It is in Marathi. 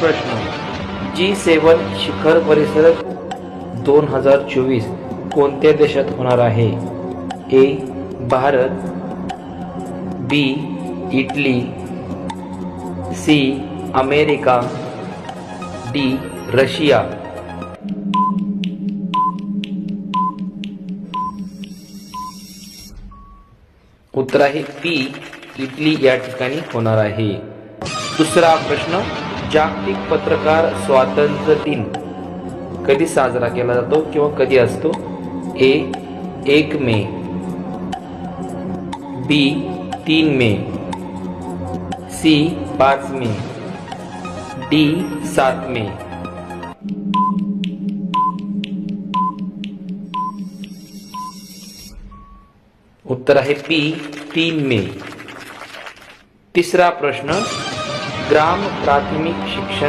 प्रश्न. जी सेवन शिखर परिसर दोन हजार चोवीस कोणत्या देशात होणार आहे? A Bharat B Italy C America D Russia. उत्तर आहे पी इटली या ठिकाणी होणार आहे. दुसरा प्रश्न जागतिक पत्रकार स्वातंत्र्य दिन. कधी साजरा केला जातो किंवा कधी असतो? ए एक मे. बी तीन मे. सी पाच मे. डी सात मे. उत्तर आहे पी तीन मे. तिसरा प्रश्न ग्राम प्राथमिक शिक्षण